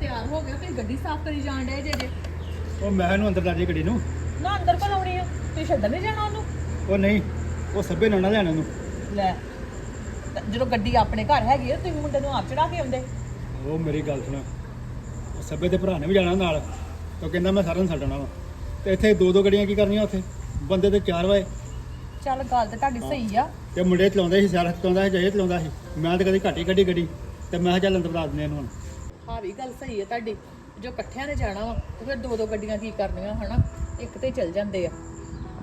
ਤਿਆਰ ਹੋ ਗਿਆ ਤੇ ਗੱਡੀ ਸਾਫ਼ ਕਰੀ ਜਾਣ ਡਏ ਜੇ ਜੇ। ਉਹ ਮੈਂ ਇਹਨੂੰ ਅੰਦਰ ਦਾਜੀ ਗੱਡੀ ਨੂੰ। ਨਾ ਅੰਦਰ ਭਲਾਉਣੀ ਆ? ਤੇ ਛੱਡਣ ਨਹੀਂ ਜਾਣਾ ਉਹਨੂੰ? ਉਹ ਨਹੀਂ ਉਹ ਸੱਬੇ ਨਾਲ ਨਾ ਲੈਣਾ ਉਹਨੂੰ। ਲੈ ਤੇ ਜਦੋਂ ਗੱਡੀ ਆਪਣੇ ਘਰ ਹੈਗੀ ਆ ਤੁਸੀਂ ਮੁੰਡੇ ਨੂੰ ਆਪ ਚੜਾ ਕੇ ਆਉਂਦੇ। ਉਹ ਮੇਰੀ ਗੱਲ ਸੁਣ। ਉਹ ਸੱਬੇ ਦੇ ਭਰਾ ਨੇ ਵੀ ਜਾਣਾ ਨਾਲ ਤੇ ਉਹ ਕਹਿੰਦਾ ਮੈਂ ਸਾਰਿਆਂ ਨੂੰ ਛੱਡਣਾ ਵਾ। ਤੇ ਇੱਥੇ ਦੋ ਦੋ ਗੱਡੀਆਂ ਕੀ ਕਰਨੀਆਂ ਉੱਥੇ? ਬੰਦੇ ਤੇ ਚਾਰ ਵਾਏ ਚੱਲ ਗੱਲ ਤੇ ਤੁਹਾਡੀ ਸਹੀ ਆ। ਤੇ ਮੁੰਡੇ ਚਲਾਉਂਦੇ ਸੀ ਸਿਰ ਚਲਾਉਂਦਾ ਸੀ ਜਏ ਚਲਾਉਂਦਾ ਸੀ। ਮੈਂ ਤਾਂ ਕਦੀ ਘੱਟ ਹੀ ਗੱਡੀ ਗੱਡੀ। ਤੇ ਮੈਂ ਕਿਹਾ ਚੱਲ ਅੰਦਰ ਬਣਾ ਦਿੰਦੇ ਇਹਨੂੰ ਹੁਣ। ਹਾਂ ਵੀ ਗੱਲ ਸਹੀ ਹੈ ਤੁਹਾਡੀ। ਜੋ ਇਕੱਠਿਆਂ ਨੇ ਜਾਣਾ ਵਾ ਤੇ ਫਿਰ ਦੋ ਦੋ ਗੱਡੀਆਂ ਕੀ ਕਰਨੀਆਂ ਹਨਾ? ਇੱਕ ਤੇ ਚੱਲ ਜਾਂਦੇ ਆ।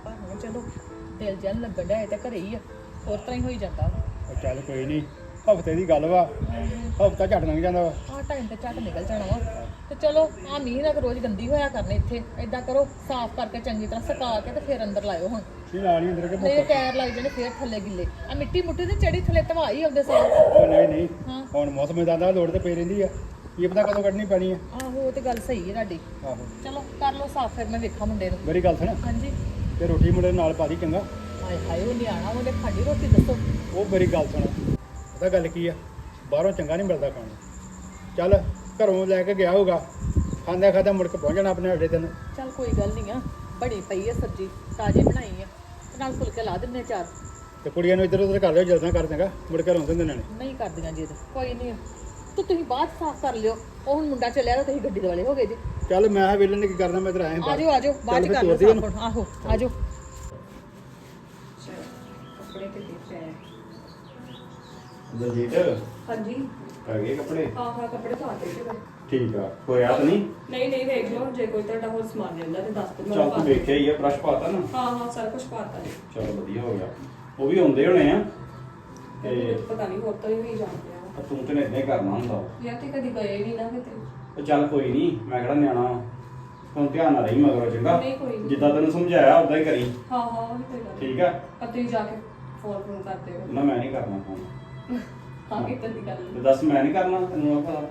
ਪਰ ਹੁਣ ਚਲੋ ਦਿਲ ਜਨ ਲੱਗਣ ਡਿਆ ਇਹ ਤਾਂ ਘਰੇ ਹੀ ਆ। ਹੋਰ ਤਰ੍ਹਾਂ ਹੀ ਹੋਈ ਜਾਂਦਾ ਵਾ। ਉਹ ਚੱਲ ਕੋਈ ਨਹੀਂ ਹਫ਼ਤੇ ਦੀ ਗੱਲ ਵਾ। ਹਫਤਾ ਝੱਟ ਲੰਘ ਜਾਂਦਾ ਵਾ। ਆਹ ਟਾਈਮ ਤੇ ਝੱਟ ਨਿਕਲ ਜਾਣਾ ਵਾ। ਤੇ ਚਲੋ ਆ ਮੀਂਹ ਨਾਲ ਰੋਜ਼ ਗੰਦੀ ਹੋਇਆ ਕਰਨੇ ਇੱਥੇ। ਏਦਾਂ ਕਰੋ ਸਾਫ਼ ਕਰਕੇ ਚੰਗੀ ਤਰ੍ਹਾਂ ਸੁਕਾ ਕੇ ਤੇ ਫਿਰ ਅੰਦਰ ਲਾਇਓ ਹੁਣ। ਕੀ ਨਾਲ ਹੀ ਅੰਦਰ ਕੇ ਨਹੀਂ ਟਾਇਰ ਲੱਗ ਜਾਣੇ ਫਿਰ ਥੱਲੇ ਗਿੱਲੇ। ਆ ਮਿੱਟੀ ਮੁੱਟੀ ਤੇ ਚੜੀ ਥੱਲੇ ਧਵਾਈ ਆਉਂਦੇ ਸਾਰੇ। ਨਹੀਂ ਨਹੀਂ। ਹਾਂ। ਹੁਣ ਮੌਸਮ ਇਦਾਂ ਦਾ ਲੋੜ ਤੇ ਪਈ ਰਹਿੰਦੀ ਆ। ਕੀ ਪਤਾ ਕਦੋਂ ਕੱਢਣੀ ਪੈਣੀ ਆ? ਆਹੋ ਉਹ ਤੇ ਗੱਲ ਸਹੀ ਹੈ ਤੁਹਾਡੀ। ਆਹੋ। ਚਲੋ ਕਰ ਲਓ ਸਾਫ਼ ਫਿਰ ਮੈਂ ਵੇਖਾਂ ਮੁੰਡੇ ਨੂੰ। ਮੇਰੀ ਗੱਲ ਸੁਣ। ਹਾਂਜੀ। ਤੇ ਰੋਟੀ ਮੁੰਡੇ ਨਾਲ ਪਾ ਦੀ ਚੰਗਾ। ਹਾਏ ਹਾਏ ਉਹ ਨਿਆਣਾ ਉਹਨੇ ਖਾਣੀ ਰੋਟੀ ਦੱਸੋ। ਉਹ ਮੇਰੀ ਗੱਲ ਸੁਣ। ਪਤਾ ਗੱਲ ਕੀ ਆ? ਬਾਹਰੋਂ ਚੰਗਾ ਨਹੀਂ ਮਿਲਦਾ ਖਾਣਾ ਚੱਲ ਘਰੋਂ ਲੈ ਕੇ ਗਿਆ ਹੋਊਗਾ। ਖਾਂਦਾ ਖਾਂਦਾ ਮੁੜ ਕੇ ਪਹੁੰਚ ਜਾਣਾ ਆਪਣੇ ਅੱਡੇ ਤੇ। ਚੱਲ ਕੋਈ ਗੱਲ ਨਹੀਂ ਆ। ਬਣੀ ਪਈ ਆ ਸਬਜ਼ੀ ਤਾਜ਼ੀ ਬਣਾਈ ਆ। ਤੇ ਨਾਲ ਫੁਲਕੇ ਲਾ ਦਿੰਨੇ ਚਾਰ। ਤੇ ਕੁੜੀਆਂ ਨੂੰ ਇੱਧਰ ਉੱਧਰ ਕਰ ਲਿਓ ਜਲਦਾਂ ਕਰ ਦੇਗਾ ਮੁੜ ਕੇ ਰੋਂਦੇ ਨੇ। ਨਹੀਂ ਕਰਦੀਆਂ ਜੀ ਕੋਈ ਨਹੀਂ। ਤੂੰ ਤੁਸੀਂ ਬਾਅਦ 'ਚ ਸਾਫ਼ ਕਰ ਲਿਓ। ਉਹ ਹੁਣ ਮੁੰਡਾ ਚੱਲਿਆ ਤਾਂ ਤੁਸੀਂ ਗੱਡੀ ਦੇ ਵਾਲੇ ਹੋ ਗਏ ਜੀ। ਚੱਲ ਮੈਂ ਵੇਲੇ ਨੇ ਕੀ ਕਰਨਾ ਮੈਂ ਇੱਧਰ ਆਇਆ ਬਾਹਰ। ਆਜੋ ਆਜੋ ਬਾਅਦ 'ਚ ਚੱਲ ਕਰ ਲਿਓ ਤੋਰ ਸਾਫ਼। ਆਹੋ ਆਜੋ। ਕੱਪੜੇ ਤੇ ਦਿੱਤੇ ਦਲਜੀਤ? ਹਾਂਜੀ। ਹੈਗੇ ਕੱਪੜੇ? ਹਾਂ ਹਾਂ ਕੱਪੜੇ ਤਾਂ ਆਤੇ ਤੇ ਠੀਕ ਆ। ਹੋਇਆ ਤਾਂ ਨਹੀਂ? ਨਹੀਂ ਨਹੀਂ ਵੇਖ ਲਓ ਜੇ ਕੋਈ ਤੁਹਾਡਾ ਹੋਰ ਸਮਾਨ ਲੈਂਦਾ ਤੇ ਦੱਸ ਦਿਓ ਚੱਲ ਤੂੰ ਵੇਖਿਆ ਹੀ ਆ ਬ੍ਰਸ਼ ਪਾਤਾ ਨਾ। ਹਾਂ ਹਾਂ ਸਾਰਾ ਕੁਝ ਪਾਤਾ ਜੀ। ਚਲ ਵਧੀਆ ਹੋ ਗਿਆ। ਉਹ ਵੀ ਆਉਂਦੇ ਹੋਣੇ ਆ। ਤੇ ਤੇ ਪਤਾ ਨਹੀਂ ਹੋਰ ਤਾਂ ਵੀ ਜਾਂਦੇ ਆ। ਪਰ ਤੂੰ ਤੇ ਇਦਾਂ ਹੀ ਕਰਨਾ ਹੁੰਦਾ। ਯਾਰ ਤੇ ਕਦੀ ਗਏ ਨਹੀਂ ਨਾ ਕਿਤੇ। ਉਹ ਚੱਲ ਕੋਈ ਨਹੀਂ ਮੈਂ ਕਿਹੜਾ ਨਿਆਣਾ ਵਾਂ। ਹੁਣ ਧਿਆਨ ਨਾਲ ਰਹੀ ਮਗਰੋਂ ਚੰਗਾ। ਨਹੀਂ, ਕੋਈ ਨੀ। ਜਿੱਦਾਂ ਤੈਨੂੰ ਸਮਝਾਇਆ ਉਦਾਂ ਹੀ ਕਰੀ। ਹਾਂ ਹਾਂ ਉਹ ਵੀ ਤੇ ਗੱਲ ਠੀਕ ਆ? ਪਰ ਤੁਸੀਂ ਜਾ ਕੇ ਫੋਨ ਫੋਨ ਕਰਦੇ ਹੋ ਨਾ ਮੈਂ ਨਹੀਂ ਕਰਨਾ ਫੋਨ ਹਾਂ ਕਿਤੇ ਦੀ ਗੱਲ ਤੇ ਦੱਸ ਮੈਂ ਨਹੀਂ ਕਰਨਾ ਤੈਨੂੰ ਆ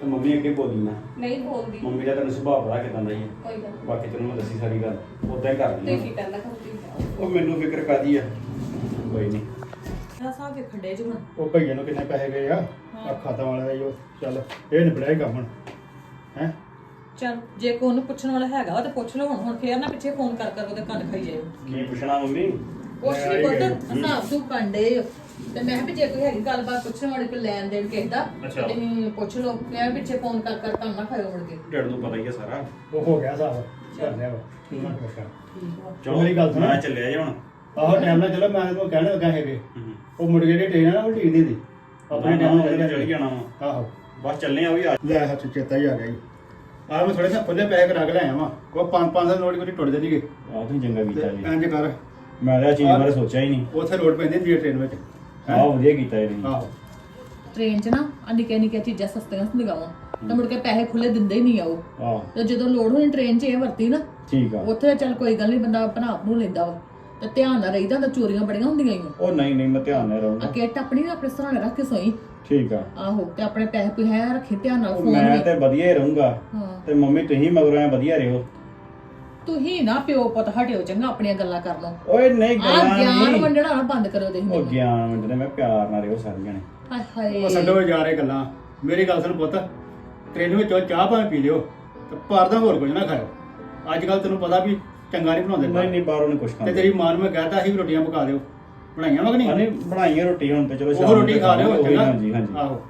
ਤੇ ਮੰਮੀ ਅੱਗੇ ਬੋਲੀ ਨਾ ਨਹੀਂ ਬੋਲਦੀ। ਮੰਮੀ ਦਾ ਤੈਨੂੰ ਸੁਭਾਅ ਪਤਾ ਕਿਦਾਂ ਦਾ ਹੀ ਆ। ਕੋਈ ਗੱਲ ਨੀ। ਬਾਕੀ ਤੈਨੂੰ ਮੈਂ ਦੱਸੀ ਸਾਰੀ ਗੱਲ। ਉਦਾਂ ਹੀ ਕਰ ਤੁਸੀਂ ਜਾਓ। ਉਹ ਮੈਨੂੰ ਫਿਕਰ ਕਾਦੀ ਆ? ਕੋਈ ਨਹੀਂ ਵੇਖਣ ਡੇ ਜੀ ਹੁਣ। ਉਹ ਭਈਏ ਨੂੰ ਕਿੰਨੇ ਪੈਸੇ ਗਏ ਆ? ਆ ਖਾਤਾ ਵਾਲਾ ਦਾ ਹੀ ਉਹ ਚੱਲ ਇਹ ਨਿਬੜਿਆ ਹੀ ਕੰਮ ਹੁਣ। ਹੈ? ਚੱਲ ਜੇ ਕੋਈ ਉਹਨੂੰ ਪੁੱਛਣ ਵਾਲਾ ਹੈਗਾ ਵਾ ਤੇ ਪੁੱਛ ਲਓ ਹੁਣ ਹੁਣ ਫੇਰ ਨਾ ਪਿੱਛੇ ਫੋਨ ਕਰ ਕਰ ਉਹਦੇ ਕੰਨ ਖਾਈ ਜਾਇਓ ਕੀ ਪੁੱਛਣਾ ਮੰਮੀ? ਕੁਛ ਨਹੀਂ ਪੁੱਤ ਹਿਸਾਬ ਤੂੰ ਕੰਡੇ ਤੇ ਮੈਂ ਕਿਹਾ ਵੀ ਜੇ ਕੋਈ ਹੈਗੀ ਗੱਲਬਾਤ ਪੁੱਛਣ ਵਾਲੀ ਕੋਈ ਲੈਣ ਦੇਣ ਕਿਸੇ ਦਾ ਅੱਛਾ। ਤੇ ਤੁਸੀਂ ਪੁੱਛ ਲਓ। ਮੈਂ ਪਿੱਛੇ ਫੋਨ ਕਰ ਕਰ ਕੰਮ ਨਾ ਖਾਇਓ ਮੁੜ ਕੇ। ਡੈਡ ਨੂੰ ਪਤਾ ਹੀ ਆ ਸਾਰਾ। ਉਹ ਹੋ ਗਿਆ ਸਾਬ। ਕਰ ਲਿਆ ਵਾ ਠੀਕ ਵਾ ਚਲੋ ਮੇਰੀ ਗੱਲ ਸੁਣ। ਮੈਂ ਚੱਲਿਆ ਜੀ ਹੁਣ। ਆਹੋ ਟਾਈਮ ਨਾਲ ਚਲੋ ਮੈਂ ਤੈਨੂੰ ਕਹਿਣ ਲੱਗਾ ਹੈਗੇ ਹੂੰ। ਉਹ ਮੁੜ ਕੇ ਜਿਹੜੀ ਟ੍ਰੇਨ ਆ ਨਾ ਉਹ ਠੀਕ ਦੀ ਦੀ ਆਪਣੇ ਟਾਈਮ ਨਾਲ ਚਲੀ ਜਾਣਾ ਵਾ। ਆਹੋ। ਬਸ ਚੱਲੇ ਆ ਉਹ ਵੀ ਆ। ਲੈ ਹੱਥ ਚੇਤਾ ਹੀ ਆ ਗਿਆ ਜੀ। ਆਹ ਮੈਂ ਥੋੜੇ ਜਿਹਾ ਖੁੱਲੇ ਪੈਸੇ ਕਰਾ ਕੇ ਲਿਆਇਆ ਵਾਂ ਉਹ 5-5 ਦਾ ਨੋਟ ਕੋਈ ਟੁੱਟ ਜਾਣਗੇ ਆਹ ਤੁਸੀਂ ਚੰਗਾ ਕੀਤਾ ਜੀ। ਇੰਜ ਕਰ। ਮੈਂ ਤਾਂ ਇਹ ਚੀਜ਼ ਬਾਰੇ ਸੋਚਿਆ ਹੀ ਨਹੀਂ। ਉੱਥੇ ਲੋਡ ਪੈਂਦੀ ਹੈ ਟ੍ਰੇਨ ਵਿੱਚ। ਹੈਂ? ਆਹ ਵਧੀਆ ਕੀਤਾ ਇਹ ਤੁਸੀਂ ਆਹੋ। ਟ੍ਰੇਨ 'ਚ ਨਾ ਆ ਨਿੱਕੀਆਂ ਨਿੱਕੀਆਂ ਚੀਜ਼ਾਂ ਸਸਤੀਆਂ ਹੁੰਦੀਆਂ ਵਾ। ਤੇ ਮੁੜ ਕੇ ਪੈਸੇ ਖੁੱਲੇ ਦਿੰਦੇ ਹੀ ਨਹੀਂ ਆ ਉਹ। ਆਹ। ਤੇ ਜਦੋਂ ਲੋੜ ਹੋਣੀ ਟ੍ਰੇਨ 'ਚ ਇਹ ਵਰਤੀ ਨਾ ਠੀਕ ਆ। ਉੱਥੇ ਚੱਲ ਕੋਈ ਗੱਲ ਨਹੀਂ ਬੰਦਾ ਆਪਣਾ ਆਪ ਨੂੰ ਲੈਂਦਾ ਵਾ। ਤੇ ਧਿਆਨ ਨਾਲ ਰਹੀਦਾ ਤਾਂ ਚੋਰੀਆਂ ਬੜੀਆਂ ਹੁੰਦੀਆਂ ਈ ਉਹ ਨਹੀਂ ਨਹੀਂ ਮੈਂ ਧਿਆਨ ਨਾਲ ਆ ਰਹੂੰਗਾ। ਕਿੱਟ ਆਪਣੀ ਨਾ ਆਪਣੇ ਸਰਾਣੇ ਰੱਖ ਕੇ ਸੋਈ ਠੀਕ ਆ। ਆਹੋ ਤੇ ਆਪਣੇ ਪੈਸੇ ਪੇ ਹੈ ਰੱਖੇ ਧਿਆਨ ਨਾਲ ਉਹ ਫੋਨ ਮੈਂ ਵੀ। ਤੇ ਵਧੀਆ ਹੀ ਰਹੂੰਗਾ। ਹਾਂ। ਤੇ ਮੰਮੀ ਤੁਸੀਂ ਮਗਰੋਂ ਐ ਵਧੀਆ ਰਹੋ। ਤੁਸੀਂ ਨਾ ਪਿਓ ਪੁੱਤ ਹਟਿਓ ਚੰਗਾ ਆਪਣੀਆਂ ਗੱਲਾਂ ਕਰ ਲਓ ਓਏ ਨਹੀਂ ਆ ਗੱਲਾਂ ਗਿਆਨ ਨਹੀਂ। ਵੰਡਣਾ ਨਾ ਬੰਦ ਕਰੋ ਤੁਸੀਂ ਉਹ ਮੈਨੂੰ। ਗਿਆਨ ਵੰਡਣੇ ਮੈਂ ਪਿਆਰ ਨਾਲ ਰਹੋ ਸਾਰੇ ਜਣੇ ਹਾਏ ਉਹ ਹਾਏ ਛੱਡੋ ਜਾ ਰਹੇ ਗੱਲਾਂ। ਮੇਰੀ ਗੱਲ ਸੁਣ ਪੁੱਤ। ਟ੍ਰੇਨ ਵਿੱਚੋਂ ਚਾਹ ਭਾਵੇਂ ਪੀ ਲਿਓ ਤੇ ਪਰ ਦਾ ਹੋਰ ਕੁਝ ਨਾ ਖਾਓ ਅੱਜ ਕੱਲ ਤੈਨੂੰ ਪਤਾ ਵੀ ਚੰਗਾ ਨਹੀਂ ਬਣਾਉਂਦੇ ਨਹੀਂ ਨਹੀਂ ਬਾਹਰੋਂ ਨਹੀਂ ਕੁਛ ਤੇ ਖਾਂਦੇ ਤੇਰੀ ਮਾਂ ਨੂੰ ਮੈਂ ਕਹਿਤਾ ਸੀ ਵੀ ਰੋਟੀਆਂ ਪਕਾ ਦਿਓ। ਬਣਾਈਆਂ ਵਾ ਕਿ ਨਹੀਂ? ਅਨੇ ਬਣਾਈਏ ਰੋਟੀ ਹੁਣ ਤੇ ਚਲੋ ਉਹ ਰੋਟੀ ਖਾ ਲਿਓ ਉਹੀ, ਚੰਗਾ? ਹਾਂਜੀ ਹਾਂਜੀ। ਆਹੋ।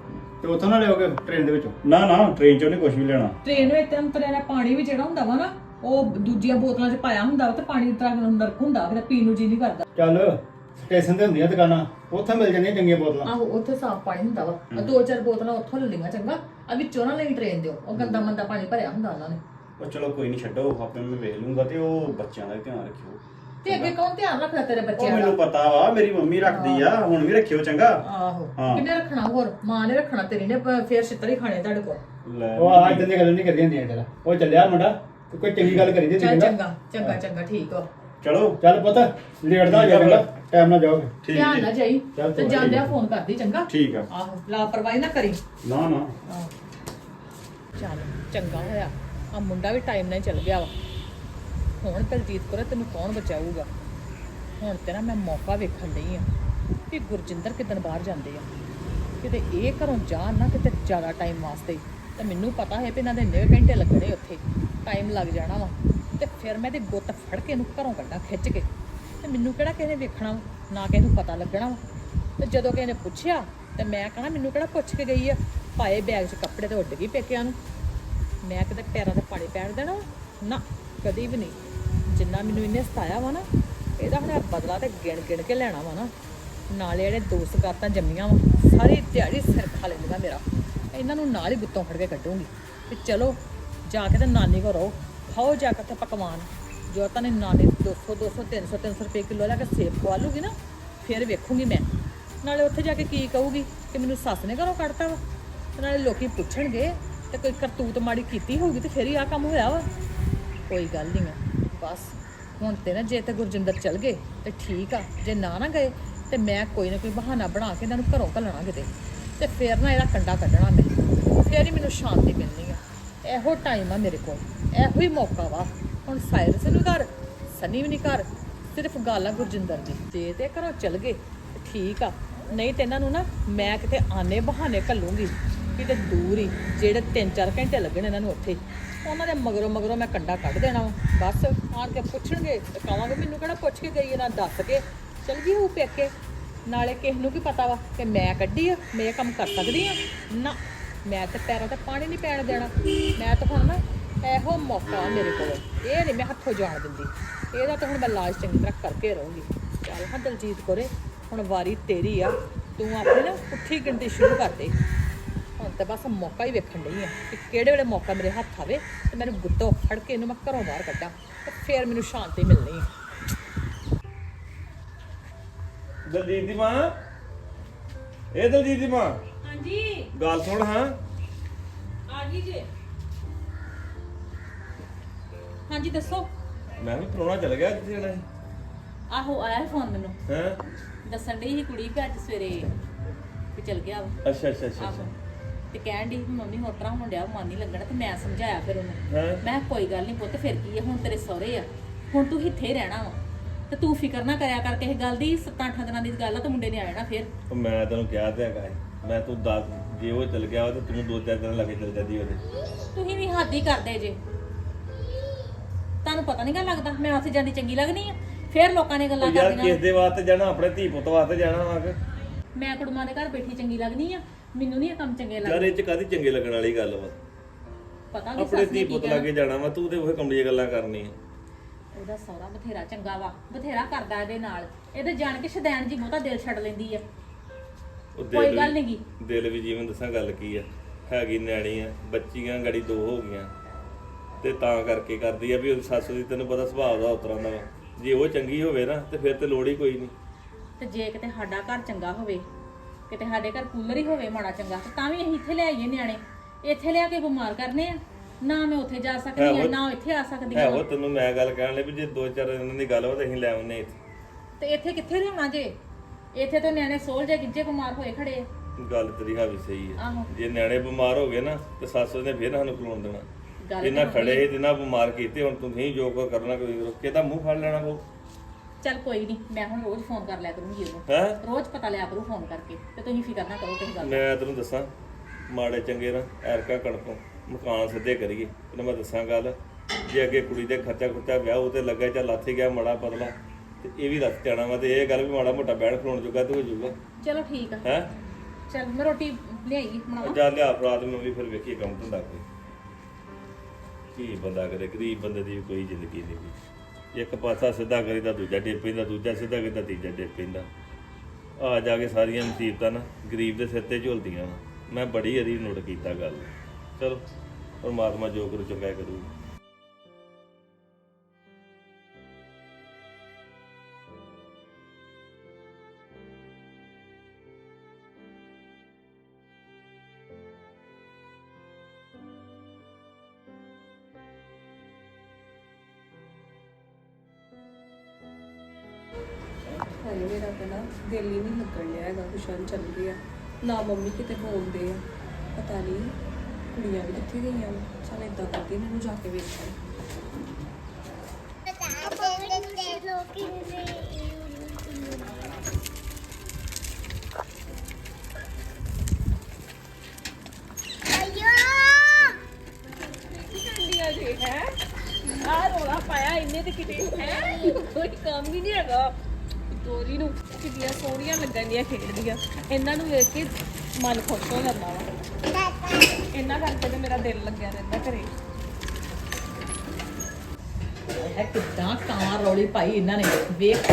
ਤੇ ਉੱਥੋਂ ਨਾ ਲਿਓਗੇ ਟ੍ਰੇਨ ਦੇ ਵਿੱਚੋਂ? ਨਾ ਨਾ ਟ੍ਰੇਨ ਚੋਂ ਨਹੀਂ ਕੁਝ ਵੀ ਲੈਣਾ। ਟ੍ਰੇਨ ਵਿੱਚ ਤੇ ਅੰਤਰੇ ਦਾ ਪਾਣੀ ਵੀ ਜਿਹੜਾ ਹੁੰਦਾ ਵਾ ਨਾ ਉਹ ਦੂਜੀਆਂ ਬੋਤਲਾਂ 'ਚ ਪਾਇਆ ਹੁੰਦਾ ਵਾ ਤੇ ਪਾਣੀ ਤਰ੍ਹਾਂ ਨਰਕ ਹੁੰਦਾ ਫਿਰ ਪੀਣ ਨੂੰ ਜੀ ਨਹੀਂ ਕਰਦਾ। ਚੱਲ ਸਟੇਸ਼ਨ ਤੇ ਹੁੰਦੀਆਂ ਦੁਕਾਨਾਂ ਉੱਥੇ ਮਿਲ ਜਾਂਦੀਆਂ ਚੰਗੀਆਂ ਬੋਤਲਾਂ। ਆਹੋ ਉੱਥੇ ਸਾਫ਼ ਪਾਣੀ ਹੁੰਦਾ ਵਾ। ਆਹ ਦੋ ਚਾਰ ਬੋਤਲਾਂ ਉੱਥੋਂ ਲੈ ਲਈਆਂ ਚੰਗਾ? ਆ ਵਿੱਚੋਂ ਨਾ ਲਈ ਟ੍ਰੇਨ ਦਿਓ। ਉਹ ਗੰਦਾ ਮੰਦਾ ਪਾਣੀ ਭਰਿਆ ਹੁੰਦਾ ਉਹਨਾਂ ਨੇ। ਉਹ ਚਲੋ ਕੋਈ ਨਹੀਂ ਛੱਡੋ ਆਪੇ ਮੈਂ ਵੇਖ ਲੂੰਗਾ ਤੇ ਉਹ ਬੱਚਿਆਂ ਦਾ ਵੀ ਧਿਆਨ ਰੱਖਿਓ। ਤੇ ਅੱਗੇ ਕੌਣ ਧਿਆਨ ਰੱਖਦਾ ਤੇਰੇ ਉਹ ਬੱਚਿਆਂ ਦਾ? ਮੈਨੂੰ ਪਤਾ ਵਾ ਮੇਰੀ ਮੰਮੀ ਰੱਖਦੀ ਆ ਹੁਣ ਵੀ ਰੱਖਿਓ ਚੰਗਾ। ਆਹੋ। ਹਾਂ। ਕਿੰਨੇ ਰੱਖਣਾ ਹੋਰ? ਮਾਂ ਨੇ ਰੱਖਣਾ ਤੇਰੀ ਨੇ ਪ- ਫੇਰ ਛਿੱਤਰ ਹੀ ਖਾਣੇ ਤੁਹਾਡੇ ਕੋਲ। ਲੈ ਉਹ ਆ ਇਦਾਂ ਦੀਆਂ ਗੱਲਾਂ ਨਹੀਂ ਕਰਦੀਆਂ ਹੁੰਦੀਆਂ ਤੇਰਾ। ਉਹ ਚੱਲਿਆ ਮੁੰਡਾ ਤੇ ਕੋਈ ਚੰਗੀ ਗੱਲ ਕਰੀ ਦੇ ਚੱਲ ਚੰਗਾ ਚੰਗਾ ਚੰਗਾ ਚੰਗਾ ਠੀਕ ਆ। ਚਲੋ। ਚੱਲ ਪੁੱਤ ਲੇਟ ਦਾ ਹੋ ਜਾਏਗਾ ਟਾਈਮ ਨਾਲ ਜਾਓਗੇ। ਠੀਕ ਧਿਆਨ ਜੀ। ਨਾਲ ਜਾਈ। ਚੱਲ ਤੇ ਤੂੰ ਜਾਂਦਿਆਂ ਫੋਨ ਕਰਦੀ ਚੰਗਾ? ਠੀਕ ਆ। ਆਹੋ ਲਾਪਰਵਾਹੀ ਨਾ ਕਰੀ। ਨਾ ਨਾ। ਆਹੋ। ਚੱਲ ਚੰਗਾ ਹੋਇਆ। ਆ ਮੁੰਡਾ ਵੀ ਟਾਈਮ ਨਾਲ ਹੀ ਚੱਲ ਗਿਆ ਵਾ। ਹੁਣ ਦਲਜੀਤ ਕੋਲ ਤੈਨੂੰ ਕੌਣ ਬਚਾਊਗਾ? ਹੁਣ ਤੇ ਨਾ ਮੈਂ ਮੌਕਾ ਵੇਖਣ ਲਈ ਆ ਕਿ ਗੁਰਜਿੰਦਰ ਕਿਦਨ ਬਾਹਰ ਜਾਂਦੇ ਆ। ਕਿਤੇ ਇਹ ਘਰੋਂ ਜਾਣ ਨਾ ਕਿਤੇ ਜ਼ਿਆਦਾ ਟਾਈਮ ਵਾਸਤੇ। ਤੇ ਮੈਨੂੰ ਪਤਾ ਹੈ ਵੀ ਇਹਨਾਂ ਦੇ ਇੰਨੇ ਘੰਟੇ ਲੱਗਣੇ ਉੱਥੇ। ਟਾਈਮ ਲੱਗ ਜਾਣਾ ਵਾ। ਤੇ ਫਿਰ ਮੈਂ ਤੇ ਗੁੱਤ ਫੜ ਕੇ ਇਹਨੂੰ ਘਰੋਂ ਕੱਢਾਂ ਖਿੱਚ ਕੇ। ਤੇ ਮੈਨੂੰ ਕਿਹੜਾ ਕਿਸੇ ਨੇ ਵੇਖਣਾ ਵਾ, ਨਾ ਕਿਸੇ ਨੂੰ ਪਤਾ ਲੱਗਣਾ ਵਾ। ਤੇ ਜਦੋਂ ਕਿਸੇ ਨੇ ਪੁੱਛਿਆ ਤੇ ਮੈਂ ਕਹਣਾ ਮੈਨੂੰ ਕਿਹੜਾ ਪੁੱਛ ਕੇ ਗਈ ਆ? ਪਾਏ ਬੈਗ 'ਚ ਕੱਪੜੇ ਤੇ ਉੱਡ ਗਈ ਪੇਕਿਆਂ ਨੂੰ। ਮੈਂ ਕਿਤੇ ਪੈਰਾਂ ਤੇ ਪਾਣੀ ਪੈਣ ਦੇਣਾ ਵਾ? ਨਾ, ਕਦੀ ਵੀ ਨਹੀਂ। ਜਿੰਨਾ ਮੈਨੂੰ ਇਹਨੇ ਸਤਾਇਆ ਵਾ ਨਾ, ਇਹਦਾ ਹੁਣ ਬਦਲਾ ਤੇ ਗਿਣ ਗਿਣ ਕੇ ਲੈਣਾ ਵਾ ਨਾ। ਨਾਲੇ ਜਿਹੜੇ ਦੋਸਤ ਸਗਾਤਾਂ ਜੰਮੀਆਂ ਵਾ। ਸਾਰੀ ਦਿਹਾੜੀ ਸਿਰ ਖਾ ਲੈਂਦੀਆਂ ਮੇਰਾ। ਇਹਨਾਂ ਨੂੰ ਨਾਲ ਹੀ ਗੁੱਤੋਂ ਫੜ ਕੇ ਕੱਢੂੰਗੀ। ਤੇ ਚਲੋ, ਜਾ ਕੇ ਤੇ ਨਾਨੀ ਘਰ ਰਹੋ। ਖਾਓ ਜਾ ਕੇ ਤੇ ਪਕਵਾਨ। ਜੋ ਤਾਂ ਨੇ ਨਾਨੀ 200 200 300 300 ਰੁਪਏ ਕਿਲੋ ਲੈ ਕੇ ਸੇਬ ਖਵਾ ਲੂਗੀ ਨਾ, ਫਿਰ ਵੇਖੂੰਗੀ ਮੈਂ। ਨਾਲੇ ਉੱਥੇ ਜਾ ਕੇ ਕੀ ਕਹੂਗੀ ਕਿ ਮੈਨੂੰ ਸੱਸ ਨੇ ਘਰੋਂ ਕੱਢਤਾ ਵਾ। ਨਾਲੇ ਲੋਕੀ ਪੁੱਛਣਗੇ ਤੇ ਕੋਈ ਕਰਤੂਤ ਮਾੜੀ ਕੀਤੀ ਹੋਊਗੀ ਤੇ ਫਿਰ ਹੀ ਆ ਕੰਮ ਹੋਇਆ ਵਾ। ਕੋਈ ਗੱਲ ਨਹੀਂ ਆ। ਬਸ, ਹੁਣ ਤੇ ਨਾ ਜੇ ਤੇ ਗੁਰਜਿੰਦਰ ਚਲ ਗਏ ਤੇ ਠੀਕ ਆ। ਜੇ ਨਾ ਨਾ ਗਏ ਤੇ ਮੈਂ ਕੋਈ ਨਾ ਕੋਈ ਬਹਾਨਾ ਬਣਾ ਕੇ ਇਹਨਾਂ ਨੂੰ ਘਰੋਂ ਘੱਲਣਾ ਕਿਤੇ। ਤੇ ਫਿਰ ਨਾ ਇਹਦਾ ਕੰਡਾ ਕੱਢਣਾ ਮੈਂ। ਫਿਰ ਹੀ ਮੈਨੂੰ ਸ਼ਾਂਤੀ ਮਿਲਣੀ ਆ। ਇਹੋ ਟਾਈਮ ਆ ਮੇਰੇ ਕੋਲ। ਇਹੋ ਹੀ ਮੌਕਾ ਵਾ। ਹੁਣ ਸਾਇਰਸ ਨੂੰ ਘਰ, ਸਨੀ ਵੀ ਨਹੀਂ ਘਰ, ਸਿਰਫ ਗੱਲ ਆ ਗੁਰਜਿੰਦਰ ਦੀ। ਜੇ ਤੇ ਘਰੋਂ ਚਲ ਗਏ ਠੀਕ ਆ। ਨਹੀਂ ਤੇ ਇਹਨਾਂ ਨੂੰ ਨਾ ਮੈਂ ਕਿਤੇ ਆਨੇ ਬਹਾਨੇ ਘੱਲੂੰਗੀ। ਕਿਤੇ ਦੂਰ ਹੀ, ਜਿਹੜੇ 3-4 ਘੰਟੇ ਲੱਗਣੇ ਇਹਨਾਂ ਨੂੰ ਉੱਥੇ। ਉਹਨਾਂ ਦੇ ਮਗਰੋਂ ਮਗਰੋਂ ਮੈਂ ਕੰਡਾ ਕੱਢ ਦੇਣਾ ਵਾ। ਬਸ, ਆਣ ਕੇ ਪੁੱਛਣਗੇ, ਤੇ ਕਹਾਂਗੇ, ਮੈਨੂੰ ਕਿਹੜਾ ਪੁੱਛ ਕੇ ਗਈ ਇਹਨਾਂ ਦੱਸ ਕੇ? ਚਲ ਗਈ ਉਹ ਪੇਕੇ। ਨਾਲੇ ਕਿਸ ਨੂੰ ਕੀ ਪਤਾ ਵਾ ਕਿ ਮੈਂ ਕੱਢੀ ਆ, ਮੈਂ ਇਹ ਕੰਮ ਕਰ ਸਕਦੀ ਆ? ਨਾ, ਮੈਂ ਤਾਂ ਪੈਰਾਂ ਤੇ ਪਾਣੀ ਨਹੀਂ ਪੈਣ ਦੇਣਾ। ਮੈਂ ਤਾਂ ਹੁਣ ਨਾ ਇਹੋ ਮੌਕਾ ਮੇਰੇ ਕੋਲ। ਇਹ ਨਹੀਂ ਮੈਂ ਹੱਥੋਂ ਜਾਣ ਦਿੰਦੀ। ਇਹਦਾ ਤਾਂ ਹੁਣ ਮੈਂ ਲਾਜ ਚੰਗੀ ਤਰ੍ਹਾਂ ਕਰਕੇ ਰਹੂੰਗੀ। ਚੱਲ ਹਾਂ, ਦਲਜੀਤ ਕੋਰੇ, ਹੁਣ ਵਾਰੀ ਤੇਰੀ ਆ। ਤੂੰ ਆਪਣੀ ਨਾ ਉੱਠੀ ਗਿਣਤੀ ਸ਼ੁਰੂ ਕਰ ਦੇ। ਤਾਂ ਬਸ ਮੌਕਾ ਹੀ ਵੇਖਣ ਡਈ ਆ ਕਿ ਕਿਹੜੇ ਵੇਲੇ ਮੌਕਾ ਮੇਰੇ ਹੱਥ ਆਵੇ ਤੇ ਮੈਨੂੰ ਗੁੱਤੋਂ ਫੜ ਕੇ ਇਹਨੂੰ ਮੈਂ ਘਰੋਂ ਬਾਹਰ ਕੱਢਾਂ ਤੇ ਫਿਰ ਮੈਨੂੰ ਸ਼ਾਂਤੀ ਮਿਲਣੀ ਆ। ਦਲਜੀਤ ਦੀ ਮਾਂ? ਇਹ ਦਲਜੀਤ ਦੀ ਮਾਂ? ਹਾਂਜੀ। ਗੱਲ ਸੁਣ ਹਾਂ। ਆ ਗਈ ਜੇ। ਹਾਂਜੀ ਦੱਸੋ। ਮੈਂ ਵੀ ਪ੍ਰਾਹੁਣਾ ਚਲ ਗਿਆ ਜਿੱਥੇ ਜਾਣਾ ਸੀ ਆਹੋ ਆਇਆ ਫੋਨ ਮੈਨੂੰ। ਹੈਂ? ਦੱਸਣ ਡਈ ਸੀ ਕੁੜੀ ਕਿ ਅੱਜ ਸਵੇਰੇ ਵੀ ਚਲ ਗਿਆ ਵਾ। ਅੱਛਾ ਅੱਛਾ ਅੱਛਾ ਆਹੋ। ਅੱਛਾ ਤੇ ਕਹਿਣ ਦੀ ਮੰਮੀ ਹੋਰ ਤਰ੍ਹਾਂ ਹੋਣ ਡਿਆ ਮਨ ਨਹੀਂ ਲੱਗਣਾ ਤੇ ਮੈਂ ਸਮਝਾਇਆ ਫਿਰ ਉਹਨੂੰ। ਹੈਂ? ਮੈਂ ਕਿਹਾ ਕੋਈ ਗੱਲ ਨਹੀਂ ਪੁੱਤ ਫਿਰ ਕੀ ਹੈ ਹੁਣ ਤੇਰੇ ਸਹੁਰੇ ਆ। ਹੁਣ ਤੂੰ ਇੱਥੇ ਰਹਿਣਾ ਵਾ। ਤੇ ਤੂੰ ਫਿਕਰ ਨਾ ਕਰਿਆ ਕਰ ਕਿਸੇ ਗੱਲ ਦੀ ਸੱਤਾਂ ਅੱਠਾਂ ਦਿਨਾਂ ਦੀ ਗੱਲ ਆ ਤੇ ਮੁੰਡੇ ਨੇ ਆ ਜਾਣਾ ਫਿਰ। ਉਹ ਮੈਂ ਤੈਨੂੰ ਕਿਹਾ ਤੇ ਹੈਗਾ ਸੀ। ਮੈਂ ਤੂੰ ਦੱਸ ਜੇ ਉਹ ਚਲ ਗਿਆ ਵਾ ਤੇ ਤੂੰ ਦੋ ਚਾਰ ਦਿਨ ਲੱਗੇ ਚਲ ਜਾਂਦੀ ਉਹਦੇ। ਤੁਸੀਂ ਵੀ ਹੱਦ ਹੀ ਕਰਦੇ ਜੇ। ਤੁਹਾਨੂੰ ਪਤਾ ਨਹੀਂ ਗਾ ਲੱਗਦਾ ਮੈਂ ਉੱਥੇ ਜਾਂਦੀ ਚੰਗੀ ਲੱਗਣੀ ਆ? ਫਿਰ ਲੋਕਾਂ ਨੇ ਗੱਲਾਂ ਉਹ ਯਾਰ ਕਰਦੀਆਂ ਕਿਸ ਦੇ ਵਾਸਤੇ ਜਾਣਾ ਆਪਣੇ ਧੀ ਪੁੱਤ ਵਾਸਤੇ ਜਾਣਾ ਵਾ ਕਿ? ਮੈਂ ਕੁੜਮਾਂ ਦੇ ਘਰ ਬੈਠੀ ਚੰਗੀ ਲੱਗਣੀ ਆ। ਮੈਨੂੰ ਨਹੀਂ ਇਹ ਕੰਮ ਚੰਗੇ ਯਾਰ ਲੱਗਦੇ। ਇਹ ਚ ਕਾਦੀ ਚੰਗੇ ਲੱਗਣ ਵਾਲੀ ਗੱਲ ਵਾ? ਪਤਾ ਨਹੀਂ ਆਪਣੇ ਸੱਸ ਨੇ ਧੀ ਕੀ ਪੁੱਤ ਕਹਿਣਾ। ਲਾਗੇ ਜਾਣਾ ਵਾ ਤੂੰ ਤੇ ਉਹ ਕਮਲੀਆਂ ਗੱਲਾਂ ਕਰਨੀਆਂ। ਉਹਦਾ ਸਹੁਰਾ ਬਥੇਰਾ ਚੰਗਾ ਵਾ ਬਥੇਰਾ ਕਰਦਾ ਇਹਦੇ ਨਾਲ। ਇਹਦੇ ਜਾਣ ਕੇ ਸ਼ਦੈਨ ਜੀ ਬਹੁਤਾ ਦਿਲ ਛੱਡ ਲੈਂਦੀ ਆ। ਉਹ ਕੋਈ ਗੱਲ ਵੀ- ਨੀ ਗੀ। ਦਿਲ ਵੀ ਜੀਵਨ ਦੱਸਾਂ ਗੱਲ ਕੀ ਆ। ਹੈਗੀ ਨਿਆਣੀ ਆ ਬੱਚੀਆਂ ਗੜੀ ਦੋ ਹੋ ਗਈਆਂ। ਤੇ ਤਾਂ ਕਰਕੇ ਕਰਦੀ ਆ ਵੀ ਉਹਦੀ ਸੱਸ ਦੀ ਤੈਨੂੰ ਪਤਾ ਸੁਭਾਅ ਦਾ ਉਤਰਾਂ ਦਾ ਵਾ। ਜੇ ਉਹ ਚੰਗੀ ਹੋਵੇ ਨਾ ਤੇ ਫਿਰ ਤੇ ਲੋੜ ਹੀ ਕੋਈ ਨਹੀਂ ਤੇ ਜੇ ਕਿਤੇ ਸਾਡਾ ਘਰ ਚੰਗਾ ਹੋਵੇ ਕਿਤੇ ਸਾਡੇ ਘਰ ਕੂਲਰ ਹੀ ਹੋਵੇ ਮਾੜਾ ਚੰਗਾ ਤੇ ਤਾਂ ਵੀ ਅਸੀਂ ਇੱਥੇ ਲੈ ਆਈਏ ਨਿਆਣੇ। ਇੱਥੇ ਲਿਆ ਕੇ ਬਿਮਾਰ ਕਰਨੇ ਆ। ਨਾ ਮੈਂ ਉੱਥੇ ਜਾ ਸਕਦੀ ਆ ਨਾ ਇੱਥੇ ਆ ਸਕਦੀ ਹੈ ਆ ਉਹ ਤੈਨੂੰ ਮੈਂ ਗੱਲ ਕਹਿਣ ਲਈ ਵੀ ਜੇ ਦੋ ਚਾਰ ਦਿਨਾਂ ਦੀ ਗੱਲ ਹੋਵੇ ਤਾਂ ਅਸੀਂ ਲੈ ਆਉਨੇ ਇੱਥੇ। ਤੇ ਇੱਥੇ ਕਿੱਥੇ ਲਿਆਉਣਾ ਜੇ? ਇੱਥੇ ਤਾਂ ਨਿਆਣੇ ਸੋਲ ਜੇ ਗਿੱਜੇ ਬਿਮਾਰ ਹੋਏ ਖੜੇ ਆ। ਗੱਲ ਤੇਰੀ ਹਾਵੀ ਸਹੀ ਹੈ ਆਹੋ। ਜੇ ਨਿਆਣੇ ਬਿਮਾਰ ਹੋ ਗਏ ਨਾ ਤੇ ਸੱਸ ਨੇ ਫਿਰ ਸਾਨੂੰ ਖਲੋਣ ਦੇਣਾ। ਗੱਲ ਜਿੰਨਾ ਖੜੇ ਸੀ ਜਿੰਨਾ ਬਿਮਾਰ ਕੀਤੇ ਹੁਣ ਤੁਸੀਂ ਜੋ ਕੋ ਕਰਨਾ ਕੋਈ ਕਰੋ ਕਿਹਦਾ ਮੂੰਹ ਫੜ ਲੈਣਾ ਕੋ ਚੱਲ ਕੋਈ ਨਹੀਂ ਮੈਂ ਹੁਣ ਰੋਜ਼ ਫੋਨ ਕਰ ਲਿਆ ਕਰੂੰਗੀ ਉਹਨੂੰ। ਹੈ? ਰੋਜ਼ ਪਤਾ ਲਿਆ ਕਰੂ ਫੋਨ ਕਰਕੇ ਤੇ ਤੁਸੀਂ ਫਿਕਰ ਨਾ ਕਰੋ ਕਿਸੇ ਗੱਲ ਦਾ। ਮੈਂ ਤੈਨੂੰ ਦੱਸਾਂ ਮਾੜੇ ਚੰਗੇ ਨਾ ਐਰਕਾ ਕਣਕੋਂ ਮਕਾਨ ਸਿੱਧੇ ਕਰੀਏ ਤੈਨੂੰ ਮੈਂ ਦੱਸਾਂ ਗੱਲ ਜੇ ਅੱਗੇ ਕੁੜੀ ਦੇ ਖਰਚਾ ਖੁਰਚਾ ਵਿਆਹ ਉਹ ਤੇ ਲੱਗਾ ਚੱਲ ਲੱਥ ਗਿਆ ਮਾੜਾ ਪਤਲਾ ਤੇ ਇਹ ਵੀ ਲੱਥ ਜਾਣਾ ਵਾ ਤੇ ਇਹ ਗੱਲ ਵੀ ਮਾੜਾ ਮੋਟਾ ਬੈਠ ਖਲੋਣ ਜੋਗਾ ਤੇ ਹੋ ਜਾਊਗਾ। ਚਲੋ ਠੀਕ ਆ। ਹੈ? ਚੱਲ ਮੈਂ ਰੋਟੀ ਲਿਆਈ ਬਣਾਵਾਂ। ਜਾ ਲਿਆ ਅਪਰਾਧ ਨੂੰ ਵੀ ਫਿਰ ਵੇਖੀਏ ਕੰਮ ਧੰਦਾ ਕੋਈ। ਕੀ ਬੰਦਾ ਕਰੇ ਗਰੀਬ ਬੰਦੇ ਦੀ ਵੀ ਕੋਈ ਜ਼ਿੰਦਗੀ ਨਹੀਂ। ਵੀ ਇੱਕ ਪਾਸਾ ਸਿੱਧਾ ਕਰੀਦਾ ਦੂਜਾ ਡਿੱਗ ਪੈਂਦਾ, ਦੂਜਾ ਸਿੱਧਾ ਕਰੀਦਾ ਤੀਜਾ ਡਿੱਗ ਪੈਂਦਾ। ਆ ਜਾ ਕੇ ਸਾਰੀਆਂ ਮੁਸੀਬਤਾਂ ਨਾ ਗਰੀਬ ਦੇ ਸਿਰ ਤੇ ਝੁਲਦੀਆਂ ਮੈਂ ਬੜੀ ਅਰੀ ਨੋਟ ਕੀਤਾ ਗੱਲ। ਚਲੋ, ਪਰਮਾਤਮਾ ਜੋ ਕਰੂ ਚੰਗਾ ਕਰੂ ਟਿਊਸ਼ਨ ਚੱਲ ਗਏ ਆ। ਨਾ ਮੰਮੀ ਕਿਤੇ ਬੋਲਦੇ ਆ। ਪਤਾ ਨਹੀਂ ਕੁੜੀਆਂ ਵੀ ਕਿੱਥੇ ਗਈਆਂ ਚੱਲ ਇਦਾਂ ਕਰਕੇ ਨੂੰ ਜਾ ਕੇ ਵੇਖਾਂ। ਆ ਰੋਲਾ ਪਾਇਆ ਇੰਨੇ ਤੇ ਕਿਤੇ ਹੈ? ਕੋਈ ਕੰਮ ਹੀ ਨਹੀਂ ਹੈਗਾ। ਦੋਰੀ ਨੂੰ। ਕਿੰਨੀਆਂ ਸੋਹਣੀਆਂ ਲੱਗਣ ਦੀਆਂ ਖੇਡਦੀਆਂ। ਇਹਨਾਂ ਨੂੰ ਵੇਖ ਕੇ ਮਨ ਖੁਸ਼ ਹੋ ਜਾਂਦਾ ਵਾ। ਇਹਨਾਂ ਕਰਕੇ ਤੇ ਮੇਰਾ ਦਿਲ ਲੱਗਿਆ ਰਹਿੰਦਾ ਘਰੇ। ਇਹ ਕਿੱਦਾਂ ਕਾਂ ਰੌਲੀ ਪਾਈ ਇਹਨਾਂ ਨੇ। ਵੇਖ,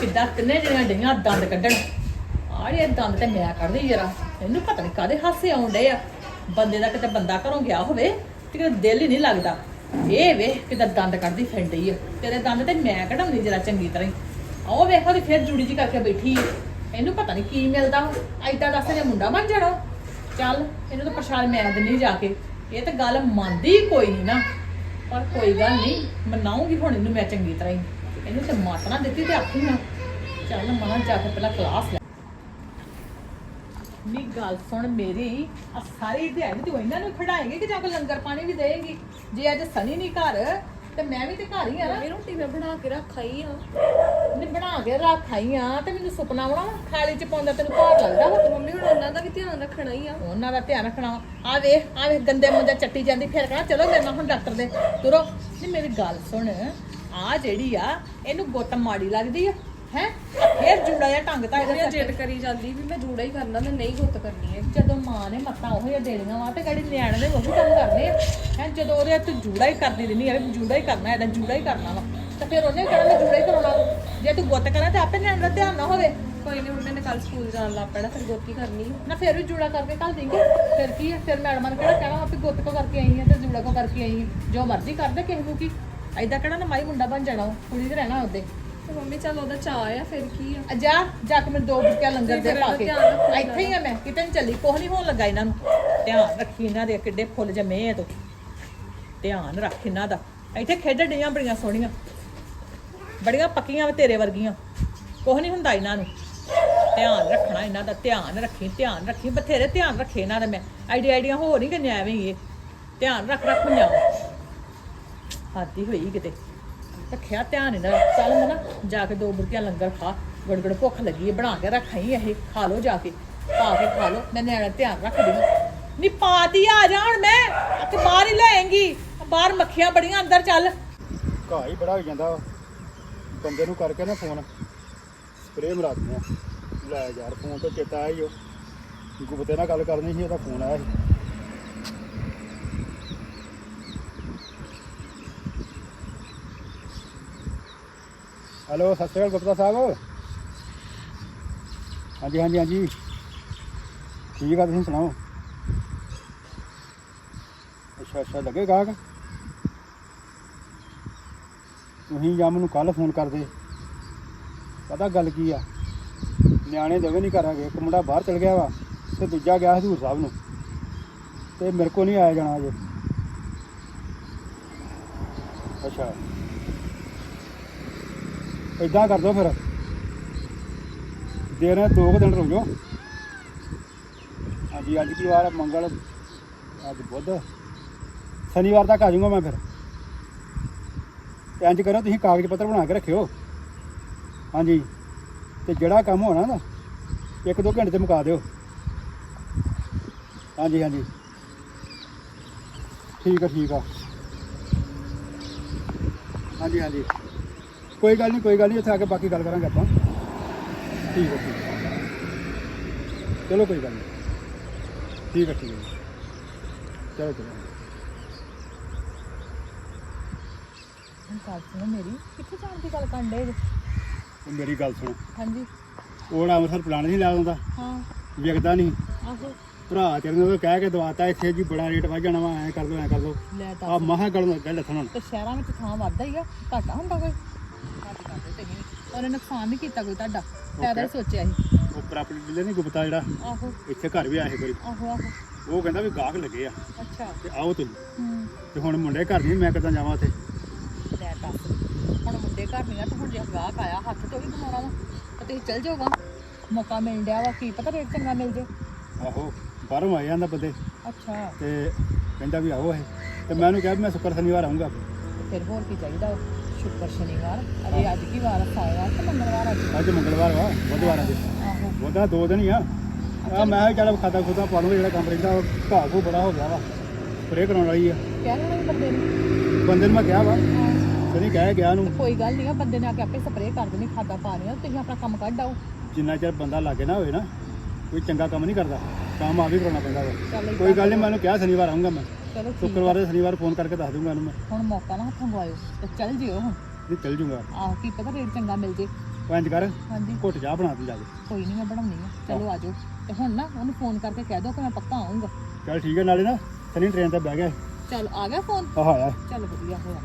ਕਿੱਦਾਂ ਤਿੰਨੇ ਜਿਹੜੀਆਂ ਡਈਆਂ ਦੰਦ ਕੱਢਣ। ਆੜੇ ਦੰਦ ਤੇ ਮੈਂ ਕੱਢਦੀ ਜਰਾ। ਇਹਨੂੰ ਪਤਾ ਨਹੀਂ ਕਾਦੇ ਹਾਸੇ ਆਉਂਦੇ ਆ। ਬੰਦੇ ਦਾ ਕਿਤੇ ਬੰਦਾ ਘਰੋਂ ਗਿਆ ਹੋਵੇ, ਤੇ ਕਿਤੇ ਦਿਲ ਹੀ ਨਹੀਂ ਲੱਗਦਾ। ਇਹ ਵੇਖ ਕਿਦਾਂ ਦੰਦ ਕੱਢਦੀ ਫਿਰਦੀ ਆ। ਤੇਰੇ ਦੰਦ ਤੇ ਮੈਂ ਕਢਾਉਣੀ ਜਰਾ ਚੰਗੀ ਤਰ੍ਹਾਂ ਹੀ ਆਹ ਵੇਖ ਫਿਰ ਜੁੜੀ ਜੀ ਕਰਕੇ ਬੈਠੀ ਆ। ਇਹਨੂੰ ਪਤਾ ਨਹੀਂ ਕੀ ਮਿਲਦਾ ਐਦਾਂ ਦੱਸ ਜੇ ਮੁੰਡਾ ਬਣ ਜਾਣਾ। ਚੱਲ, ਇਹਨੂੰ ਤਾਂ ਪ੍ਰਸ਼ਾਦ ਮੈਂ ਦਿੰਨੀ ਜਾ ਕੇ। ਇਹ ਤਾਂ ਗੱਲ ਮੰਨਦੀ ਕੋਈ ਨਹੀਂ ਨਾ। ਪਰ ਕੋਈ ਗੱਲ ਨਹੀਂ ਮਨਾਉਂਗੀ ਹੁਣ ਇਹਨੂੰ ਮੈਂ ਚੰਗੀ ਤਰ੍ਹਾਂ ਹੀ। ਇਹਨੂੰ ਤੇ ਮਾਤਨਾ ਦਿੱਤੀ ਤੇ ਆਖੀ ਨਾ। ਚੱਲ ਮਨਾ ਜਾ ਕੇ ਪਹਿਲਾਂ ਕਲਾਸ ਲੈ। ਨੀ, ਗੱਲ ਸੁਣ ਮੇਰੀ। ਆ ਸਾਰੀ ਦਿਹਾੜੀ ਤੂੰ ਇਹਨਾਂ ਨੂੰ ਖੜਾਏਂਗੀ ਕਿ ਜਾ ਕੇ ਲੰਗਰ ਪਾਣੀ ਵੀ ਦੇਏਂਗੀ? ਜੇ ਅੱਜ ਸਨੀ ਨਹੀਂ ਘਰ ਤੇ ਮੈਂ ਵੀ ਤੇ ਘਰ ਹੀ ਆ ਨਾ। ਮੰਮੀ ਰੋਟੀ ਮੈਂ ਬਣਾ ਕੇ ਰੱਖਾਈ ਆ। ਨੇ ਬਣਾ ਕੇ ਰੱਖਾਈ ਆ ਤੇ ਮੈਨੂੰ ਸੁਪਨਾ ਆਉਣਾ ਵਾ, ਥਾਲੀ ਚ ਪਾਉਂਦਾ ਤੈਨੂੰ ਭਾਰ ਲੱਗਦਾ ਵਾ। ਮੰਮੀ ਹੁਣ ਉਹਨਾਂ ਦਾ ਵੀ ਧਿਆਨ ਰੱਖਣਾ ਹੀ ਆ। ਉਹਨਾਂ ਦਾ ਧਿਆਨ ਰੱਖਣਾ ਵਾ। ਆ ਵੇਖ ਆ ਵੇਖ ਗੰਦੇ ਮੁੰਡੇ ਚੱਟੀ ਜਾਂਦੀ ਫਿਰ ਕਹਣਾ ਚਲੋ ਮੇਰੇ ਨਾਲ ਹੁਣ ਡਾਕਟਰ ਦੇ ਤੁਰੋ। ਨਹੀਂ ਮੇਰੀ ਗੱਲ ਸੁਣ ਆ ਜਿਹੜੀ ਆ ਇਹਨੂੰ ਗੁੱਤ ਮਾੜੀ ਲੱਗਦੀ ਆ। ਹੈ? ਫੇਰ ਜੂੜਾ ਜਿਹਾ ਟੰਗ ਤਾਂ ਇਹਦੇ ਜਿੱਦ ਕਰੀ ਜਾਂਦੀ ਵੀ ਮੈਂ ਜੂੜਾ ਹੀ ਕਰਨਾ ਮੈਂ ਨਹੀਂ ਗੁੱਤ ਕਰਨੀ ਹੈ ਜਦੋਂ ਮਾਂ ਨੇ ਮੱਤਾਂ ਉਹ ਜਿਹਾ ਦੇਣੀਆਂ ਵਾ ਤੇ ਗਾੜੀ ਨਿਆਣੇ ਦੇ ਉਹੀ ਕੰਮ ਕਰਨੇ ਆ। ਹੈ ਜਦੋਂ ਉਹਦੇ ਤੂੰ ਜੂੜਾ ਹੀ ਕਰਨੀ ਦਿੰਦੀ ਯਾਰ ਜੂੜਾ ਹੀ ਕਰਨਾ ਇਹਦਾ ਜੂੜਾ ਹੀ ਕਰਨਾ ਵਾ। ਤੇ ਫਿਰ ਉਹਨੇ ਕਹਿਣਾ ਮੈਂ ਜੂੜਾ ਹੀ ਕਰਾਉਣਾ। ਜੇ ਤੂੰ ਗੁੱਤ ਕਰਾਂ ਤੇ ਆਪੇ ਨਿਆਣੇ ਦਾ ਧਿਆਨ ਨਾ ਹੋਵੇ। ਕੋਈ ਨਹੀਂ ਮੰਮੀ ਨੇ ਕੱਲ ਸਕੂਲ ਜਾਣ ਲੱਗ ਪੈਣਾ ਫਿਰ ਗੁੱਤ ਹੀ ਕਰਨੀ ਨਾ ਫਿਰ ਵੀ ਜੂੜਾ ਕਰਕੇ ਕੱਲ ਦੇਂਗੇ ਫਿਰ ਕੀ ਹੈ ਫਿਰ ਮੈਡਮਾਂ ਨੇ ਕਿਹੜਾ ਕਹਿਣਾ ਆਪੇ ਗੁੱਤ ਕੋ ਕਰਕੇ ਆਈ ਹੈ ਤੇ ਜੂੜਾ ਕੋ ਕਰਕੇ ਆਈ ਹੈ ਜੋ ਮਰਜ਼ੀ ਕਰਦੇ ਕਿਸੇ ਨੂੰ ਕੀ। ਐਦਾਂ ਕਿਹੜਾ ਨਾ ਮਾਈ ਮੁੰਡਾ ਬਣ ਜਾਣਾ ਕੁੜੀ ਤੇ ਰਹਿਣਾ ਉਹਦੇ। ਮੰਮੀ ਚੱਲ ਉਹਦਾ ਚਾਅ ਆ ਫਿਰ ਕੀ ਆ? ਜਾ ਜਾ ਕੇ ਮੈਨੂੰ ਦੋ ਬੁੱਕਿਆ ਲੰਗਰ ਦੇ ਪਾ ਕੇ। ਇੱਥੇ ਹੀ ਆ ਮੈਂ ਕਿਤੇ ਨਹੀਂ ਚੱਲੀ ਕੁਛ ਨਹੀਂ ਹੋਣ ਲੱਗਾ ਇਹਨਾਂ ਨੂੰ। ਧਿਆਨ ਰੱਖੀ ਇਹਨਾਂ ਦੇ ਕਿੱਡੇ ਫੁੱਲ ਜਮੇ ਆ ਤੂੰ। ਧਿਆਨ ਰੱਖ ਇਹਨਾਂ ਦਾ। ਇੱਥੇ ਖੇਡਣ ਡੀਆਂ ਬੜੀਆਂ ਸੋਹਣੀਆਂ। ਬੜੀਆਂ ਪੱਕੀਆਂ ਵਾ ਤੇਰੇ ਵਰਗੀਆਂ। ਕੁਛ ਨਹੀਂ ਹੁੰਦਾ ਇਹਨਾਂ ਨੂੰ। ਧਿਆਨ ਰੱਖਣਾ ਇਹਨਾਂ ਦਾ ਧਿਆਨ ਰੱਖੀ ਧਿਆਨ ਰੱਖੀ। ਬਥੇਰੇ ਧਿਆਨ ਰੱਖੇ ਇਹਨਾਂ ਦਾ ਮੈਂ। ਆਈਡੀ ਆਈਡੀਆਂ ਹੋ ਨਹੀਂ ਗਈਆਂ ਐਵੇਂ ਹੀ ਇਹ। ਧਿਆਨ ਰੱਖ ਰੱਖ ਹੁੰਿਆ ਹਾਦੀ ਹੋਈ ਕਿਤੇ। ਰੱਖਿਆ, ਧਿਆਨ ਇਹਨਾਂ ਚੱਲ ਮੈਂ ਜਾ ਕੇ ਦੋ ਬੁਰਕੀਆਂ ਲੰਗਰ ਖਾ, ਗੜਗੜ ਭੁੱਖ ਲੱਗੀ ਹੈ ਬਣਾ ਕੇ ਰੱਖਾਈ ਇਹ, ਖਾ ਲਓ ਜਾ ਕੇ। ਪਾ ਕੇ ਖਾ ਲਓ, ਮੈਂ ਨਿਆਣਾ ਧਿਆਨ ਰੱਖਦੀ ਹਾਂ। ਨੀ ਪਾਤੀ ਆ ਜਾ ਹੁਣ ਮੈਂ, ਤੇ ਬਾਹਰ ਹੀ ਲੈਂਗੀ ਬਾਹਰ ਮੱਖੀਆਂ ਬੜੀਆਂ, ਅੰਦਰ ਚੱਲ। ਘਾਹ ਹੀ ਬੜਾ ਹੋ ਜਾਂਦਾ ਬੰਦੇ ਨੂੰ ਕਰਕੇ ਨਾ ਫੋਨ। ਸਪਰੇਅ ਮਰਾ ਦਿੰਦੇ ਆ। ਲੈ ਯਾਰ, ਫੋਨ ਤੋਂ ਚੇਤਾ ਆਇਆ ਉਹ ਗੁਪਤੇ ਨਾਲ ਗੱਲ ਕਰਨੀ ਸੀ, ਉਹਦਾ ਫੋਨ ਆਇਆ ਸੀ। ਹੈਲੋ, ਸਤਿ ਸ਼੍ਰੀ ਅਕਾਲ ਗੁਪਤਾ ਸਾਹਿਬ। ਹਾਂਜੀ ਹਾਂਜੀ ਹਾਂਜੀ। ਠੀਕ ਆ, ਤੁਸੀਂ ਸੁਣਾਓ? ਅੱਛਾ ਅੱਛਾ, ਲੱਗੇ ਗਾਹਕ? ਤੁਸੀਂ ਜਾਂ ਮੈਨੂੰ ਕੱਲ ਫੋਨ ਕਰਦੇ। ਪਤਾ ਗੱਲ ਕੀ ਆ? ਨਿਆਣੇ ਦੋਵੇਂ ਨਹੀਂ ਕਰਾਂਗੇ ਇੱਕ ਮੁੰਡਾ ਬਾਹਰ ਚਲ ਗਿਆ ਵਾ ਤੇ ਦੂਜਾ ਗਿਆ ਹਜ਼ੂਰ ਸਾਹਿਬ ਨੂੰ। ਤੇ ਮੇਰੇ ਕੋ ਨਹੀਂ ਆਇਆ ਜਾਣਾ ਅਜੇ ਅੱਛਾ। ਇਦਾਂ ਕਰ ਦੋ ਫਿਰ। ਦੇਰ ਦੋ ਕੁ ਦਿਨ ਰੁਕ ਜਾਓ। ਹਾਂਜੀ, ਅੱਜ ਕੀ ਵਾਰ ਹੈ ਮੰਗਲ, ਅੱਜ ਬੁੱਧ। ਸ਼ਨੀਵਾਰ ਤੱਕ ਆ ਜਾਊਂਗਾ ਮੈਂ ਫਿਰ। ਤੇ ਇੰਜ ਕਰੋ, ਤੁਸੀਂ ਕਾਗਜ਼ ਪੱਤਰ ਬਣਾ ਕੇ ਰੱਖਿਓ। ਹਾਂਜੀ, ਤੇ ਜਿਹੜਾ ਕੰਮ ਹੋਣਾ ਨਾ, ਇੱਕ ਦੋ ਘੰਟੇ ਤੇ ਮੁਕਾ ਦਿਓ। ਹਾਂਜੀ ਹਾਂਜੀ। ਠੀਕ ਆ ਠੀਕ ਆ। ਹਾਂਜੀ ਹਾਂਜੀ। ਕੋਈ ਗੱਲ ਨਹੀਂ ਕੋਈ ਗੱਲ ਨਹੀਂ ਉੱਥੇ ਆ ਕੇ ਬਾਕੀ ਗੱਲ ਕਰਾਂਗੇ ਆਪਾਂ। ਠੀਕ ਹੈ ਠੀਕ ਹੈ। ਚਲੋ ਕੋਈ ਗੱਲ ਨਹੀਂ। ਠੀਕ ਹੈ ਠੀਕ ਹੈ। ਜੀ। ਚਲੋ। ਚਲੋ ਗੱਲ ਸੁਣੋ ਮੇਰੀ ਕਿੱਥੇ ਜਾਣ ਦੀ ਗੱਲ ਕਰਨ ਦੇ ਉਹ ਮੇਰੀ ਗੱਲ ਸੁਣ। ਹਾਂਜੀ। ਉਹ ਨਾ ਅੰਮ੍ਰਿਤਸਰ ਪਲਾਨ ਨਹੀਂ ਲਾ ਦਿੰਦਾ ਹਾਂ। ਵਿਕਦਾ ਨਹੀਂ। ਆਹੋ। ਭਰਾ ਤੇਰੇ ਨੂੰ ਕਹਿ ਕੇ ਦਵਾਤਾ ਇੱਥੇ ਜੀ ਬੜਾ ਰੇਟ ਵੱਧ ਜਾਣਾ ਵਾ ਐ ਕਰ ਦੋ ਐ ਕਰ ਦੋ। ਲੈ ਆ ਦੱਸ ਮਹਾ ਗੱਲ ਨੂੰ ਗੱਲ ਹੁਣ ਤੇ ਸ਼ਹਿਰਾਂ ਵਿੱਚ ਥਾਂ ਵੱਧਦਾ ਹੀ ਆ ਘਾਟਾ ਹੁੰਦਾ ਕੋਈ? ਕਰਦੇ ਤੇ ਨਹੀਂ ਉਹਨੇ ਨੁਕਸਾਨ ਨਹੀਂ ਕੀਤਾ ਕੋਈ ਤੁਹਾਡਾ ਫਾਇਦਾ ਹੀ ਸੋਚਿਆ ਸੀ। ਉਹ ਪ੍ਰਾਪਰਟੀ ਡੀਲਰ ਨਹੀਂ ਗੁਪਤਾ ਜਿਹੜਾ ਆਹੋ। ਇੱਥੇ ਘਰ ਵੀ ਆਇਆ ਸੀ ਕੋਈ। ਆਹੋ ਆਹੋ। ਉਹ ਕਹਿੰਦਾ ਵੀ ਗਾਹਕ ਲੱਗੇ ਆ। ਅੱਛਾ। ਤੇ ਆਓ ਤੁਸੀਂ। ਹੂੰ। ਤੇ ਹੁਣ ਮੁੰਡੇ ਘਰ ਨਹੀਂ ਮੈਂ ਕਿੱਦਾਂ ਜਾਵਾਂ ਉੱਥੇ? ਲੈ ਦੱਸ। ਹੁਣ ਮੁੰਡੇ ਘਰ ਨਹੀਂ ਆ ਤੇ ਹੁਣ ਜੇ ਗਾਹਕ ਆਇਆ ਹੱਥ ਤੋਂ ਵੀ ਬਣਾਉਣਾ ਵਾ। ਤੇ ਤੁਸੀਂ ਚੱਲ ਜਾਓਗਾ ਮੌਕਾ ਮਿਲ ਡਿਆ ਵਾ ਕੀ ਪਤਾ ਰੇਟ ਚੰਗਾ ਮਿਲ ਜੇ। ਆਹੋ ਬਾਹਰੋਂ ਆਏ ਜਾਂਦਾ ਬੰਦੇ। ਅੱਛਾ। ਤੇ ਕਹਿੰਦਾ ਵੀ ਆਓ ਇਹ ਤੇ ਮੈਂ ਉਹਨੂੰ ਕਿਹਾ ਵੀ ਮੈਂ ਸ਼ੁੱਕਰ ਸ਼ਨੀਵਾਰ ਆਉਂਗਾ ਫਿਰ ਹੋਰ ਕੀ ਚਾਹੀਦਾ ਵਾ? ਸ਼ੁੱਕਰ ਸ਼ਨੀਵਾਰ। ਅਰੇ ਅੱਜ ਕੀ ਵਾਰ ਆ? ਸਾਇਵਾਰ ਤੇ ਮੰਗਲਵਾਰ ਅੱਜ। ਅੱਜ ਮੰਗਲਵਾਰ ਵਾ ਬੁੱਧਵਾਰ ਅੱਜ। ਆਹੋ। ਉਹਦਾ ਦੋ ਦਿਨ ਹੀ ਆ। ਆ ਮੈਂ ਚੱਲ ਖਾਤਾ ਖੁਦਾ ਪਾ ਲਵਾਂ ਜਿਹੜਾ ਕੰਮ ਰਹਿੰਦਾ ਘਾਹ ਘੂ ਬੜਾ ਹੋ ਗਿਆ ਵਾ। ਸਪਰੇਅ ਕਰਾਉਣ ਵਾਲੀ ਆ। ਕਹਿ ਵੀ ਬੰਦੇ ਨੂੰ। ਬੰਦੇ ਨੂੰ ਮੈਂ ਕਿਹਾ ਵਾ ਹਾਂ। ਸਨੀ ਕਹਿ ਗਿਆ ਉਹਨੂੰ ਕੋਈ ਗੱਲ ਨਹੀਂ ਆ ਬੰਦੇ ਨੇ ਆ ਕੇ ਆਪੇ ਸਪਰੇਅ ਕਰ ਦੇਣੀ ਖਾਦਾ ਪਾਣੀਆਂ ਤੁਸੀਂ ਆਪਣਾ ਕੰਮ ਕੱਢ ਆਓ। ਜਿੰਨਾ ਚਿਰ ਬੰਦਾ ਲਾਗੇ ਨਾ ਹੋਵੇ ਨਾ ਕੋਈ ਚੰਗਾ ਕੰਮ ਨਹੀਂ ਕਰਦਾ। ਕੰਮ ਆ ਵੀ ਕਰਾਉਣਾ ਪੈਂਦਾ ਵਾ। ਕੋਈ ਗੱਲ ਨਹੀਂ ਮੈਂ ਉਹਨੂੰ ਕਿਹਾ ਸ਼ਨੀਵਾਰ ਆਉਂਗਾ ਮੈਂ। ਚਲੋ ਠੀਕ ਸ਼ੁੱਕਰਵਾਰ ਦੇ ਸ਼ਨੀਵਾਰ ਫੋਨ ਕਰਕੇ ਦੱਸ ਦੂੰਗਾ ਉਹਨੂੰ ਮੈਂ। ਹੁਣ ਮੌਕਾ ਨਾ ਹੱਥੋਂ ਗਵਾਇਓ ਤੇ ਚੱਲ ਜਿਓ ਹੁਣ। ਵੀ ਚੱਲ ਜੂੰਗਾ। ਆਹ ਕੀ ਪਤਾ ਰੇਟ ਚੰਗਾ ਮਿਲ ਜੇ। ਉਹ ਇੰਜ ਕਰ ਹਾਂਜੀ। ਘੁੱਟ ਚਾਹ ਬਣਾ ਦੇ ਜਾ ਕੇ। ਕੋਈ ਨਹੀਂ ਮੈਂ ਬਣਾਉਣੀ ਆ। ਚਲੋ ਆਜੋ। ਤੇ ਹੁਣ ਨਾ ਉਹਨੂੰ ਫੋਨ ਕਰਕੇ ਕਹਿ ਦਿਓ ਕਿ ਮੈਂ ਪੱਕਾ ਆਉਂਗਾ ਚੱਲ ਠੀਕ ਹੈ ਨਾਲੇ ਨਾ ਸਨੀ ਟ੍ਰੇਨ ਤੇ ਬਹਿ ਗਿਆ ਚੱਲ ਆ ਗਿਆ ਫੋਨ? ਆਹ ਆਇਆ। ਚੱਲ ਵਧੀਆ ਹੋਇਆ।